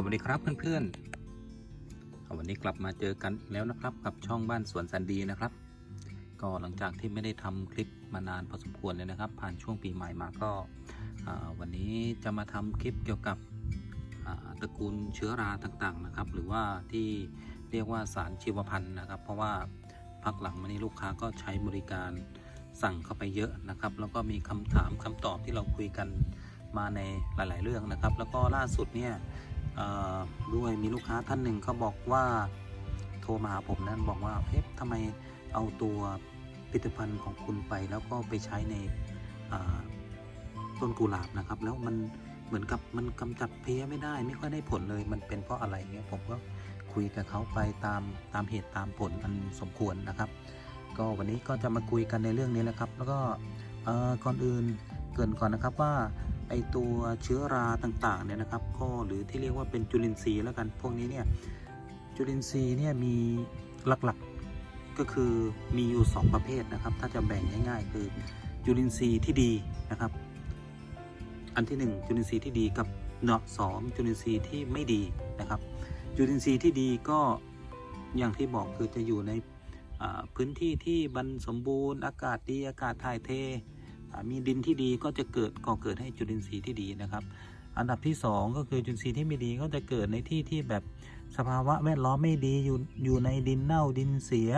สวัสดีครับเพื่อนๆ วันนี้กลับมาเจอกันแล้วนะครับ กับช่องบ้านสวนสันดีนะครับ ก็หลังจากที่ไม่ได้ทำคลิปมานานพอสมควรเลยนะครับ ผ่านช่วงปีใหม่มาก็วันนี้จะมาทำคลิปเกี่ยวกับตระกูลเชื้อราต่างๆนะครับ หรือว่าที่เรียกว่าสารชีวพันธุ์นะครับ เพราะว่าพักหลังมานี้ลูกค้าก็ใช้บริการสั่งเข้าไปเยอะนะครับ แล้วก็มีคำถามคำตอบที่เราคุยกันมาในหลาย ๆ เรื่องนะครับ แล้วก็ล่าสุดเนี่ย ด้วยมีลูกค้าท่านหนึ่งเขาบอกว่าโทรมาหาผมนั้นบอกว่าเฮ้ยทำไมเอาตัวผลิตภัณฑ์ของคุณไปแล้วก็ไปใช้ในต้นกุหลาบนะครับ แล้วมันเหมือนกับมันกำจัดเพลี้ยไม่ได้ ไม่ค่อยได้ผลเลยมันเป็นเพราะอะไรเงี้ยผมก็คุยกับเขาไปตามตามเหตุตามผลอันสมควรนะครับ ก็วันนี้ก็จะมาคุยกันในเรื่องนี้แหละครับ แล้วก็อ่อก่อนอื่นเกรินก่อนนะครับว่า ไอตัวเชื้อราต่างๆเนี่ยนะครับ ก็หรือที่เรียกว่าเป็นจุลินทรีย์แล้วกันพวกนี้เนี่ยจุลินทรีย์เนี่ยมีหลักๆก็คือมีอยู่ 2 ประเภทนะครับ ถ้าจะแบ่งง่าย ๆ คือจุลินทรีย์ที่ดีนะครับ อันที่ 1 จุลินทรีย์ที่ดีกับเนาะสองจุลินทรีย์ที่ไม่ดีนะครับจุลินทรีย์ที่ดีก็อย่างที่บอกคือจะอยู่ในพื้นที่ที่บรรสมบูรณ์อากาศดีอากาศถ่ายเท มีดินที่ดีก็จะเกิดก่อเกิดให้จุลินทรีย์ที่ดีนะครับ อันดับที่ 2 ก็คือจุลินทรีย์ที่ไม่ดีก็จะเกิดในที่ที่แบบสภาวะแวดล้อมไม่ดีอยู่อยู่ในดินเน่าดินเสีย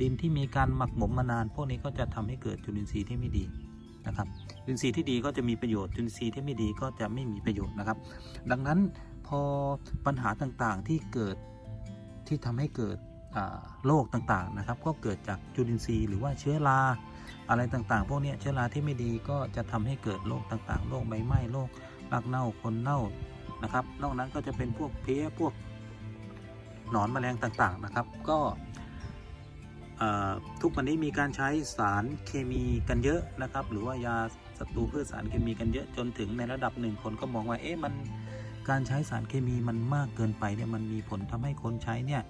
ดินที่มีการหมักหมมมานาน พวกนี้ก็จะทำให้เกิดจุลินทรีย์ที่ไม่ดีนะครับจุลินทรีย์ที่ดีก็จะมีประโยชน์จุลินทรีย์ที่ไม่ดีก็จะไม่มีประโยชน์นะครับ ดังนั้นพอปัญหาต่างๆที่เกิดที่ทำให้เกิด โรคต่างๆนะครับ ก็เกิดจากจุลินทรีย์หรือว่าเชื้อราอะไรต่างๆ พวกนี้เชื้อราที่ไม่ดีก็จะทำให้เกิดโรคต่างๆโรคใบไหม้โรครากเน่าคนเน่านะครับนอกนั้นก็จะเป็นพวกเพี้ยพวกหนอนแมลงต่างๆนะครับ ก็ทุกวันนี้มีการใช้สารเคมีกันเยอะนะครับ หรือว่ายาศัตรูพืชสารเคมีกันเยอะจนถึงในระดับหนึ่งคนก็มองว่าเอ๊ะมันการใช้สารเคมีมันมากเกินไปเนี่ยมันมีผลทำให้คนใช้เนี่ย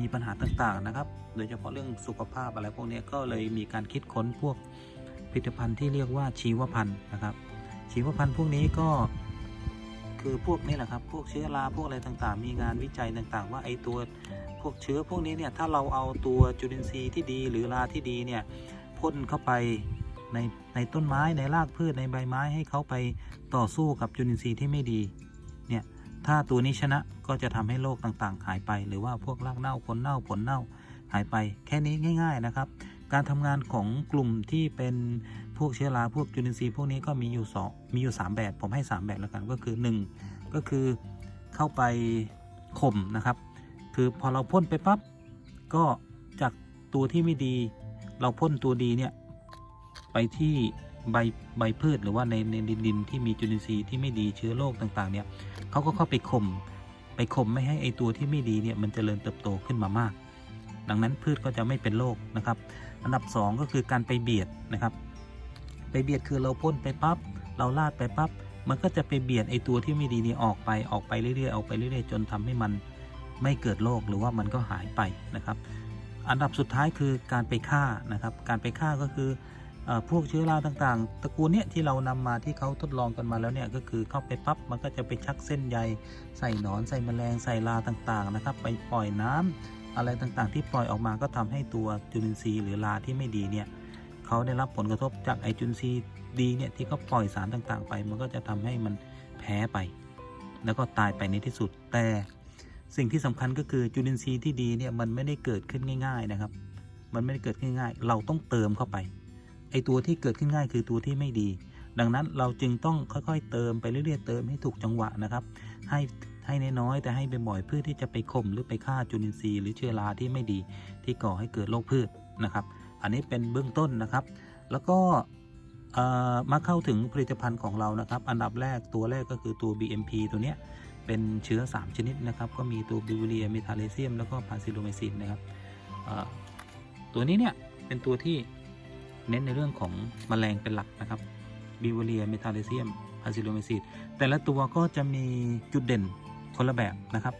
มีปัญหาต่างๆนะครับ โดยเฉพาะเรื่องสุขภาพอะไรพวกนี้ก็เลยมีการคิดค้นพวกผลิตภัณฑ์ที่เรียกว่าชีวพันธุ์นะครับ ชีวพันธุ์พวกนี้ก็คือพวกนี้แหละครับ พวกเชื้อราพวกอะไรต่างๆ มีงานวิจัยต่างๆ ว่าไอตัวพวกเชื้อพวกนี้เนี่ยถ้าเราเอาตัวจุลินทรีย์ที่ดีหรือราที่ดีเนี่ยพ่นเข้าไปในในต้นไม้ในรากพืชในใบไม้ให้เขาไปต่อสู้กับจุลินทรีย์ที่ไม่ดีเนี่ย ถ้าตัวนี้ชนะก็จะทำให้โรคต่างๆ หายไป หรือว่าพวกรากเน่าคนเน่าผลเน่าหายไป แค่นี้ง่าย ๆนะครับ การทำงานของกลุ่มที่เป็นพวกเชื้อราพวกจุลินทรีย์พวกนี้ก็มีอยู่สองมีอยู่ 3 แบบ ผมให้ 3 แบบแล้วกันก็คือ 1 ก็คือเข้าไปข่มนะครับ คือพอเราพ่นไปปั๊บก็จากตัวที่ไม่ดี เราพ่นตัวดีเนี่ยไปที่ ใบใบพืชหรือว่าในในดินที่มีจุลินทรีย์ที่ไม่ดีเชื้อโรคต่างๆเนี่ยเขาก็เข้าไปข่มไปข่มไม่ให้ไอตัวที่ไม่ดีเนี่ยมันจเจริญเติบโตขึ้นมามาก ดังนั้นพืชก็จะไม่เป็นโรคนะครับ อันดับ 2 ก็คือการไปเบียดนะครับ ไปเบียดคือเราพ่นไปปั๊บเราลาดไปปั๊บมันก็จะไปเบียดไอตัวที่ไม่ดีนี่ออกไปออกไปเรื่อยๆออกไปเรื่อยๆ จนทำให้มันไม่เกิดโรคหรือว่ามันก็หายไปนะครับ อันดับสุดท้ายคือการไปฆ่านะครับ การไปฆ่าก็คือ พวกเชื้อราต่างๆ ตระกูลเนี้ยที่เรานำมาที่เขาทดลองกันมาแล้วเนี่ยก็คือเข้าไปปั๊บมันก็จะไปชักเส้นใยใส่หนอนใส่แมลงใส่ราต่างๆนะครับ ไปปล่อยน้ำอะไรต่างๆ ที่ปล่อยออกมาก็ทำให้ตัวจุลินทรีย์หรือราที่ไม่ดีเนี่ยเขาได้รับผลกระทบจากไอจุลินทรีย์ดีเนี่ยที่เขาปล่อยสารต่างๆ ไป มันก็จะทำให้มันแพ้ไป แล้วก็ตายไปในที่สุดแต่สิ่งที่สำคัญก็คือจุลินทรีย์ที่ดีเนี่ยมันไม่ได้เกิดขึ้นง่าย ๆนะครับ มันไม่ได้เกิดขึ้นง่ายๆเราต้องเติมเข้าไป ไอตัวที่เกิดขึ้นง่ายคือตัวที่ไม่ดี ดังนั้นเราจึงต้องค่อยๆ เติมไปเรื่อยๆเติมให้ถูกจังหวะนะครับ ให้ให้น้อยๆแต่ให้บ่อยๆเพื่อที่จะไปข่มหรือไปฆ่าจุลินทรีย์หรือเชื้อราที่ไม่ดีที่ก่อให้เกิดโรคพืชนะครับ อันนี้เป็นเบื้องต้นนะครับ แล้วก็เอ่อมาเข้าถึงผลิตภัณฑ์ของเรานะครับ อันดับแรกตัวแรกก็คือตัว BMP ตัวเนี้ยเป็นเชื้อ 3 ชนิดนะครับ ก็มีตัวบิวเรียเมทาเลเซียม แล้วก็พาซิโลไมซินนะครับเอ่อตัวนี้เนี่ยเป็นตัวที่ เน้นในเรื่องของแมลงเป็นหลักนะครับบิวเรียเมทาเลเซียมพาซิโลเมซิดแต่ละตัวก็จะมีจุดเด่นคนละแบบนะครับ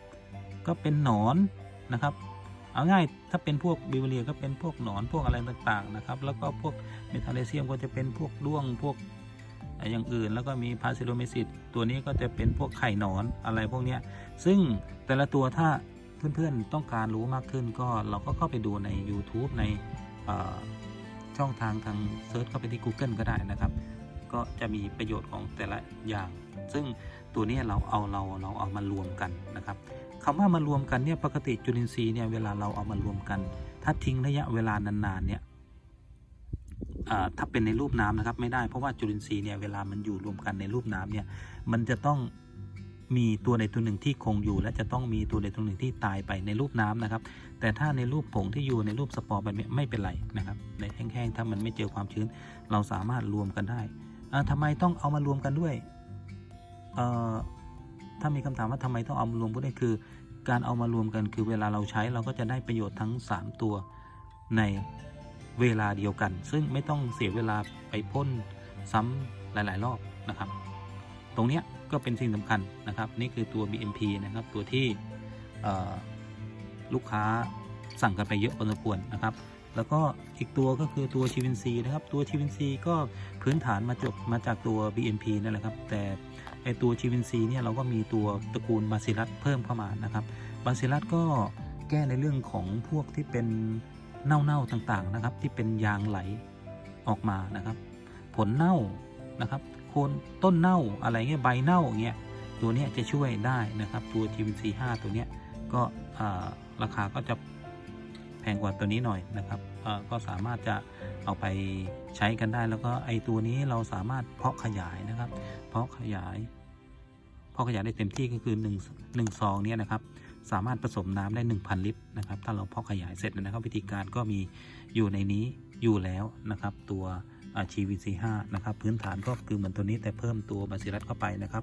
ก็เป็นหนอนนะครับ เอาง่ายถ้าเป็นพวกบิวเรียก็เป็นพวกหนอนพวกอะไรต่างๆนะครับ แล้วก็พวกเมทาเลเซียมก็จะเป็นพวกด้วงพวกอย่างอื่นแล้วก็มีพาซิโลเมซิสตัวนี้ก็จะเป็นพวกไข่หนอนอะไรพวกนี้ซึ่งแต่ละตัวถ้าเพื่อนๆต้องการรู้มากขึ้นก็เราก็เข้าไปดูใน YouTube ใน ช่องทางทางเซิร์ชเข้าไปที่ Google ก็ได้นะครับ ก็จะมีประโยชน์ของแต่ละอย่าง ซึ่งตัวนี้เราเอาเราเราเอามารวมกันนะครับคำว่ามารวมกันเนี่ยปกติจุลินทรีย์เนี่ยเวลาเราเอามารวมกัน ถ้าทิ้งระยะเวลานานๆเนี่ยถ้าเป็นในรูปน้ำนะครับไม่ได้เพราะว่าจุลินทรีย์เนี่ยเวลามันอยู่รวมกันในรูปน้ำเนี่ยมันจะต้อง มีตัวใดตัวหนึ่งที่คงอยู่และจะต้องมีตัวใดตัวหนึ่งที่ตายไปในรูปน้ำนะครับ แต่ถ้าในรูปผงที่อยู่ในรูปสปอร์แบบนี้ไม่เป็นไรนะครับในแห้งๆถ้ามันไม่เจอความชื้น เราสามารถรวมกันได้อ่าทำไมต้องเอามารวมกันด้วยถ้ามีคำถามว่าทำไมต้องเอามารวมกันด้วยคือ การเอามารวมกันคือเวลาเราใช้เราก็จะได้ประโยชน์ทั้ง 3 ตัวในเวลาเดียวกัน ซึ่งไม่ต้องเสียเวลาไปพ่นซ้ำหลาย ๆ รอบนะครับ ตรงเนี้ย ก็เป็นสิ่งสำคัญนะครับ นี่คือตัว BMP นะครับ ตัวที่ลูกค้าสั่งกันไปเยอะพอสมควรนะครับ แล้วก็อีกตัวก็คือตัวชีวินซีนะครับ ตัวชีวินซีก็พื้นฐานมาจบมาจากตัว BMP นั่นแหละครับ แต่ไอตัวชีวินซีเนี่ยเราก็มีตัวตระกูลบาซิลัสเพิ่มเข้ามานะครับ บาซิลัสก็แก้ในเรื่องของพวกที่เป็นเน่าๆต่างๆนะครับ ที่เป็นยางไหลออกมานะครับ ผลเน่านะครับ คนต้นเน่าอะไรเงี้ยใบเน่าอย่างเงี้ยตัวนี้จะช่วยได้นะครับตัวทีวินซีห้าตัวนี้ก็ราคาก็จะแพงกว่าตัวนี้หน่อยนะครับก็สามารถจะเอาไปใช้กันได้แล้วก็ไอตัวนี้เราสามารถเพาะขยายนะครับ เพาะขยายเพาะขยายได้เต็มที่ก็คือ1 1ซองเนี่ยนะครับสามารถผสมน้ำได้ 1,000 ลิตรนะครับถ้าเราเพาะขยายเสร็จนะครับ วิธีการก็มีอยู่ในนี้อยู่แล้วนะครับ ตัว ชีวีซีห้านะครับพื้นฐานก็คือเหมือนตัวนี้แต่เพิ่มตัวบาซิลัสเข้าไปนะครับ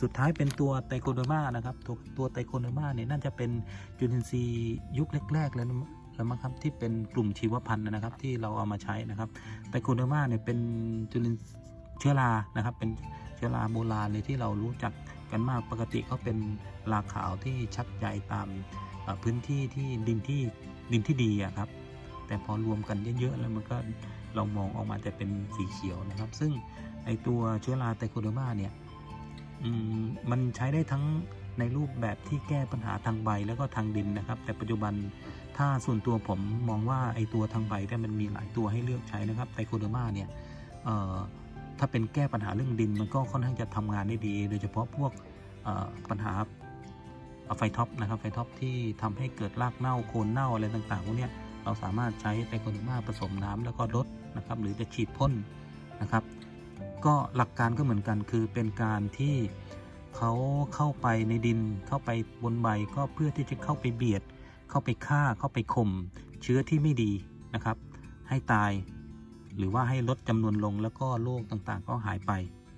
สุดท้ายเป็นตัวไตโคเดมานะครับ ตัวตัวไตโคเดมาเนี่ยน่าจะเป็นจุลินทรีย์ยุคแรกๆแล้วนะแล้วมั้งครับที่เป็นกลุ่มชีวพันธุ์นะครับที่เราเอามาใช้นะครับไตโคเดมาเนี่ยเป็นจุลินเชื้อรานะครับ เป็นเชื้อราโบราณเลยที่เรารู้จักกันมากปกติเขาเป็นลาขาวที่ชักใยตามพื้นที่ที่ดินที่ดินที่ดีอะครับ แต่พอรวมกันเยอะๆแล้วมันก็เรามองออกมาจะเป็นสีเขียวนะครับ ซึ่งไอตัวเชื้อราไตโคเดอร์มาเนี่ยมมันใช้ได้ทั้งในรูปแบบที่แก้ปัญหาทางใบแล้วก็ทางดินนะครับ แต่ปัจจุบันถ้าส่วนตัวผมมองว่าไอตัวทางใบเนี่ยมันมีหลายตัวให้เลือกใช้นะครับไตโคเดอร์มาเนี่ยถ้าเป็นแก้ปัญหาเรื่องดินมันก็ค่อนข้างจะทำงานได้ดี โดยเฉพาะพวกปัญหาไฟท็อปนะครับไฟท็อปที่ทำให้เกิดรากเน่าโคนเน่าอะไรต่างๆพวกเนี้ย เราสามารถใช้ไตโคเดมาผสมน้ำแล้วก็ลดนะครับ หรือจะฉีดพ่นนะครับ ก็หลักการก็เหมือนกันคือเป็นการที่เขาเข้าไปในดินเข้าไปบนใบก็เพื่อที่จะเข้าไปเบียด เข้าไปฆ่าเข้าไปข่มเชื้อที่ไม่ดีนะครับ ให้ตายหรือว่าให้ลดจำนวนลงแล้วก็โรคต่างๆ ก็หายไป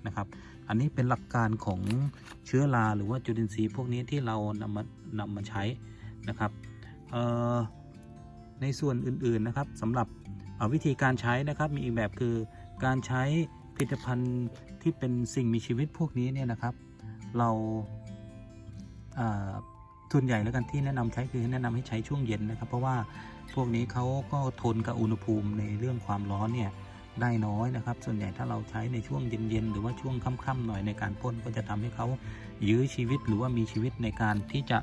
นะครับ อันนี้เป็นหลักการของเชื้อราหรือว่าจุลินทรีย์พวกนี้ที่เรานำมานำมาใช้นะครับ เอ่อ ในส่วนอื่นๆนะครับสำหรับวิธีการใช้นะครับมีอีกแบบคือการใช้ผลิตภัณฑ์ที่เป็นสิ่งมีชีวิตพวกนี้เนี่ยนะครับ เราเอ่อทุนใหญ่แล้วกันที่แนะนำใช้คือแนะนำให้ใช้ช่วงเย็นนะครับ เพราะว่าพวกนี้เขาก็ทนกับอุณหภูมิในเรื่องความร้อนเนี่ยได้น้อยนะครับ ส่วนใหญ่ถ้าเราใช้ในช่วงเย็นๆหรือว่าช่วงค่ำๆหน่อยในการพ่นก็จะทำให้เขายื้อชีวิตหรือว่ามีชีวิตในการที่จะ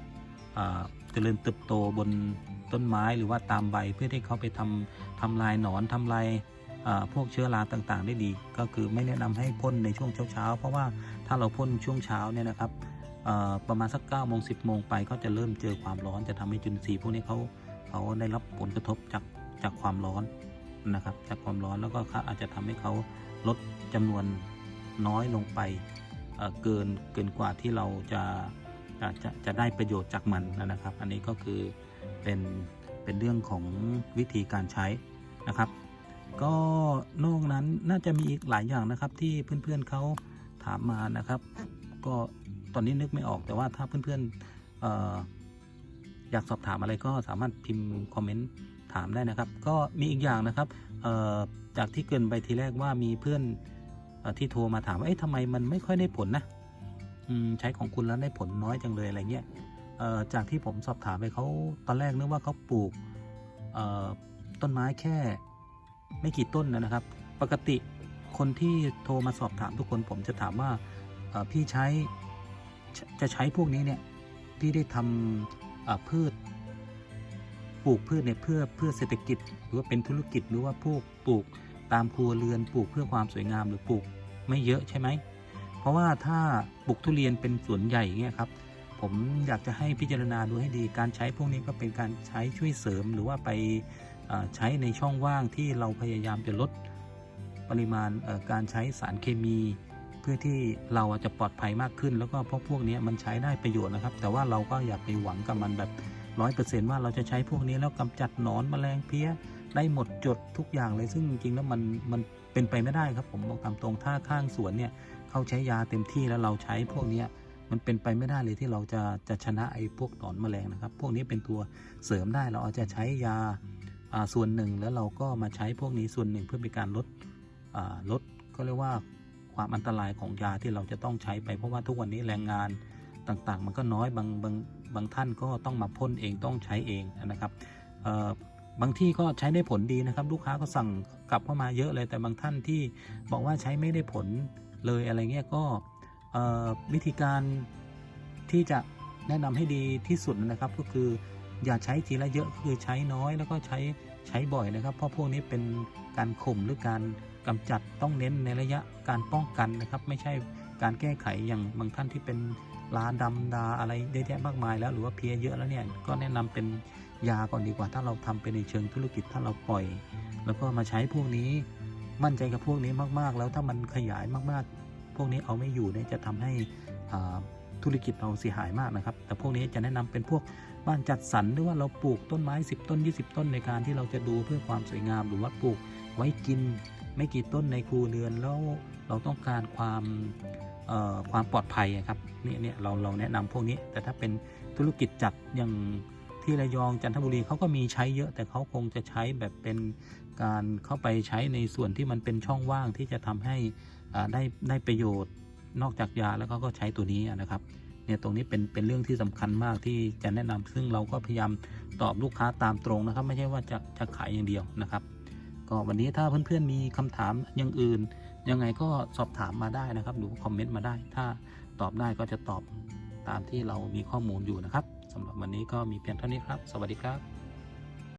เอ่อเจริญเติบโตบนต้นไม้หรือว่าตามใบเพื่อที่เขาไปทำทำลายหนอนทำลายพวกเชื้อราต่างๆ ได้ดี ก็คือไม่แนะนำให้พ่นในช่วงเช้าๆ เพราะว่าถ้าเราพ่นช่วงเช้าเนี่ยนะครับประมาณสัก9ก้าโมงสิบโมงไปก็จะเริ่มเจอความร้อนจะทำให้จุลินทรีย์พวกนี้เขาเขาได้รับผลกระทบจากจากความร้อนนะครับ จากความร้อนแล้วก็อาจจะทำให้เขาลดจำนวนน้อยลงไปเกินเกินกว่าที่เราจะ จะจะจะได้ประโยชน์จากมันนะครับ อันนี้ก็คือเป็นเป็นเรื่องของวิธีการใช้นะครับ ก็นอกนั้นน่าจะมีอีกหลายอย่างนะครับ ที่เพื่อนๆเขาถามมานะครับ ก็ตอนนี้นึกไม่ออกแต่ว่าถ้าเพื่อนๆเอออยากสอบถามอะไรก็สามารถพิมพ์คอมเมนต์ถามได้นะครับ ก็มีอีกอย่างนะครับจากที่เกินไปทีแรกว่ามีเพื่อนอที่โทรมาถามว่าเอ๊ะทำไมมันไม่ค่อยได้ผลนะ ใช้ของคุณแล้วได้ผลน้อยจังเลยอะไรเงี้ยจากที่ผมสอบถามไปเขาตอนแรกนึกว่าเขาปลูกต้นไม้แค่ไม่กี่ต้นนะครับ ปกติคนที่โทรมาสอบถามทุกคนผมจะถามว่าพี่ใช้จะใช้พวกนี้เนี่ยพี่ได้ทำพืชปลูกพืชเนี่ยเพื่อเพื่อเศรษฐกิจ หรือว่าเป็นธุรกิจหรือว่าพวกปลูกตามครัวเรือนปลูกเพื่อความสวยงามหรือปลูกไม่เยอะใช่ไหม เพราะว่าถ้าปลูกทุเรียนเป็นสวนใหญ่เงี้ยครับผมอยากจะให้พิจารณาดูให้ดีการใช้พวกนี้ก็เป็นการใช้ช่วยเสริมหรือว่าไปใช้ในช่องว่างที่เราพยายามจะลดปริมาณการใช้สารเคมี เพื่อที่เราจะปลอดภัยมากขึ้น แล้วก็พวกพวกนี้มันใช้ได้ประโยชน์นะครับ แต่ว่าเราก็อย่าไปหวังกับมันแบบร้อยเปอร์เซนต์ว่าเราจะใช้พวกนี้แล้วกำจัดหนอนแมลงเพี้ยได้หมดจดทุกอย่างเลยซึ่งจริงๆแล้วมันมันเป็นไปไม่ได้ครับผมบอกตามตรงถ้าข้างสวนเนี่ย เขาใช้ยาเต็มที่แล้วเราใช้พวกนี้มันเป็นไปไม่ได้เลยที่เราจะจะชนะไอ้พวกหนอนแมลงนะครับ พวกนี้เป็นตัวเสริมได้เราอาจจะใช้ยาส่วนหนึ่งแล้วเราก็มาใช้พวกนี้ส่วนหนึ่งเพื่อเป็นการลดลดก็เรียกว่าความอันตรายของยาที่เราจะต้องใช้ไป เพราะว่าทุกวันนี้แรงงานต่างๆ มันก็น้อยบางบางบางท่านก็ต้องมาพ่นเองต้องใช้เองนะครับบางที่ก็ใช้ได้ผลดีนะครับ ลูกค้าก็สั่งกลับเข้ามาเยอะเลยแต่บางท่านที่บอกว่าใช้ไม่ได้ผล เลยอะไรเงี้ยก็วิธีการที่จะแนะนำให้ดีที่สุดนะครับ ก็คืออย่าใช้ทีละเยอะคือใช้น้อยแล้วก็ใช้ใช้บ่อยนะครับ เพราะพวกนี้เป็นการข่มหรือการกำจัดต้องเน้นในระยะการป้องกันนะครับ ไม่ใช่การแก้ไขอย่างบางท่านที่เป็นลาดำดาอะไรเยอะแยะมากมายแล้วหรือว่าเพลียเยอะแล้วเนี่ยก็แนะนำเป็นยาก่อนดีกว่า ถ้าเราทำเป็นในเชิงธุรกิจถ้าเราปล่อย แล้วก็มาใช้พวกนี้ มั่นใจกับพวกนี้มากๆ แล้วถ้ามันขยายมากๆ พวกนี้เอาไม่อยู่เนี่ยจะทำให้ธุรกิจเราเสียหายมากนะครับ แต่พวกนี้จะแนะนำเป็นพวกบ้านจัดสรรหรือว่าเราปลูกต้นไม้ 10 ต้น 20 ต้นในการที่เราจะดูเพื่อความสวยงาม หรือว่าปลูกไว้กินไม่กี่ต้นในครัวเรือนแล้วเราต้องการความความปลอดภัยครับเนี่ยเนี่ยเราเราแนะนำพวกนี้แต่ถ้าเป็นธุรกิจจัดอย่าง ที่ระยองจันทบุรีเขาก็มีใช้เยอะ แต่เขาคงจะใช้แบบเป็นการเข้าไปใช้ในส่วนที่มันเป็นช่องว่างที่จะทำให้ได้ได้ประโยชน์นอกจากยาแล้วเขาก็ใช้ตัวนี้นะครับเนี่ยตรงนี้เป็นเป็นเรื่องที่สำคัญมากที่จะแนะนำซึ่งเราก็พยายามตอบลูกค้าตามตรงนะครับ ไม่ใช่ว่าจะจะขายอย่างเดียวนะครับ ก็วันนี้ถ้าเพื่อนๆมีคำถามอย่างอื่น ยังไงก็สอบถามมาได้นะครับ หรือคอมเมนต์มาได้ ถ้าตอบได้ก็จะตอบตามที่เรามีข้อมูลอยู่นะครับ สำหรับวันนี้ก็มีเพียงเท่านี้ครับ สวัสดีครับ